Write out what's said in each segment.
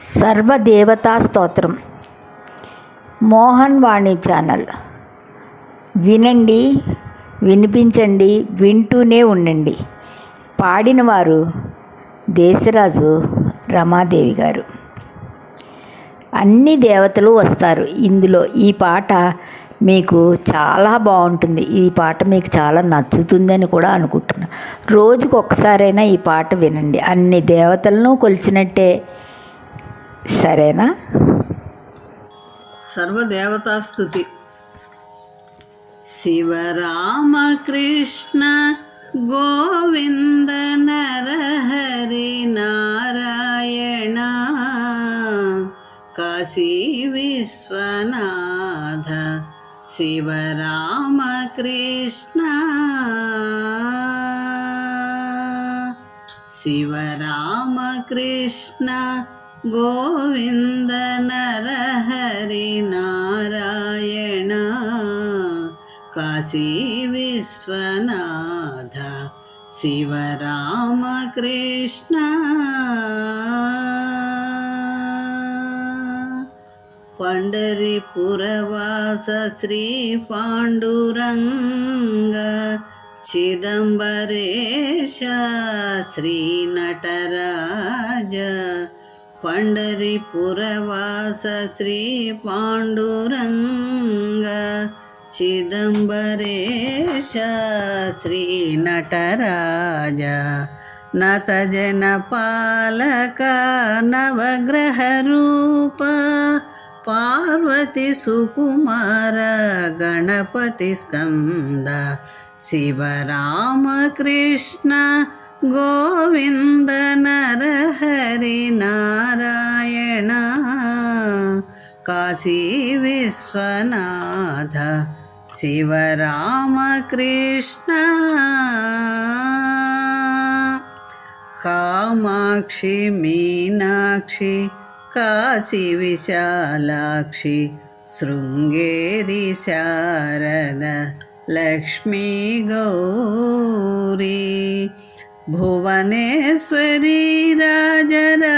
సర్వదేవతా స్తోత్రం. మోహన్ వాణి ఛానల్. వినండి వినిపించండి వింటూనే ఉండండి. పాడినవారు దేశరాజు రమాదేవి గారు. అన్ని దేవతలు వస్తారు. ఇందులో ఈ పాట మీకు చాలా బాగుంటుంది. ఈ పాట మీకు చాలా నచ్చుతుందని కూడా అనుకుంటున్నాను రోజుకు ఒక్కసారైనా ఈ పాట వినండి. అన్ని దేవతలను కొలిచినట్టే సరేనా? సర్వదేవతాస్తుతి. శివరామకృష్ణ గోవింద నరహరి నారాయణ కాశీ విశ్వనాథ శివరామకృష్ణ. శివరామకృష్ణ గోవింద నరహరి నారాయణ కాశీ విశ్వనాథ శివరామకృష్ణ పండరిపురవాస శ్రీ పాండురంగ చిదంబరేశ శ్రీ నటరాజ పండరిపురవాస శ్రీ పాండురంగ చిదంబరేశ శ్రీ నటరాజ गोविन्द गोविन्दनरहरिनारायण काशीविश्वनाथ शिवरामकृष्ण। कामाक्षि मीनाक्षि काशीविशालाक्षि शृङ्गेरि शारद लक्ष्मी गौरी। भुवनेश्वरी राजराजेश्वरी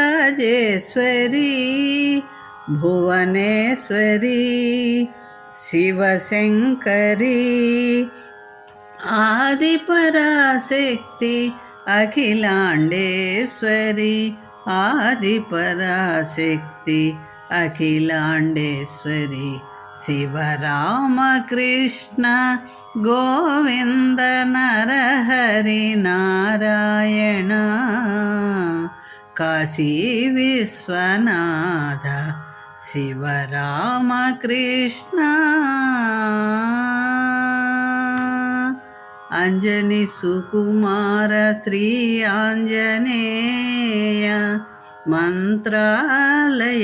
भुवनेश्वरी शिवशङ्करी आदिपराशक्ति अखिलाण्डेश्वरी आदिपराशक्ति अखिलाण्डेश्वरी। शिवरामकृष्ण गोविन्दनरहरिनारायण काशिविश्वनाथ शिवरामकृष्ण। अञ्जनि सुकुमार श्री आञ्जनेय అఖిలాండేశ్వరి ఆదిపరాశక్తి అఖిలాండేశ్వరి శివరామకృష్ణ గోవింద నరహరి నారాయణ కాశీ విశ్వనాథ శివరామకృష్ణ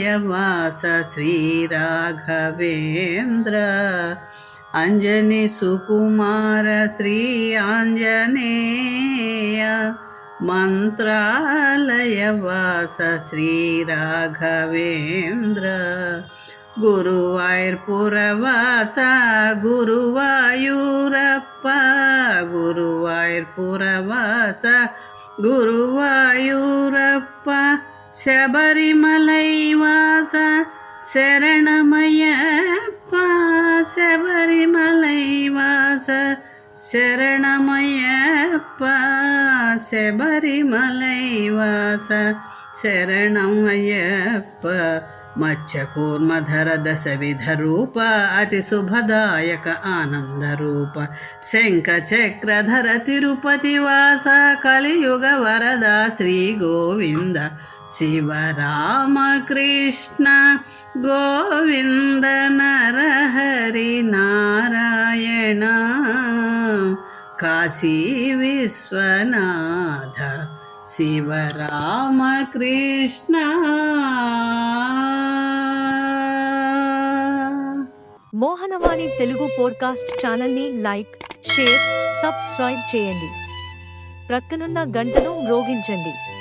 అంజని సుకుమార శ్రీ ఆంజనేయ మంత్రాలయ వాస శ్రీ రాఘవేంద్ర అంజని సుకుమార శ్రీ శబరిమలైవాస శబరిమలైవాస రూప అతి శుభదాయక ఆనంద రూప. శంఖ చక్రధర తిరుపతి వాస కలియుగ వరద శ్రీ గోవింద. శివరామకృష్ణ గోవింద నరహరి నారాయణ కాశీ విశ్వనాథ శివరామకృష్ణ మోహనవాణి తెలుగు పోడ్కాస్ట్ ఛానల్ని లైక్ షేర్ సబ్స్క్రైబ్ చేయండి. ప్రక్కనున్న గంటను మ్రోగించండి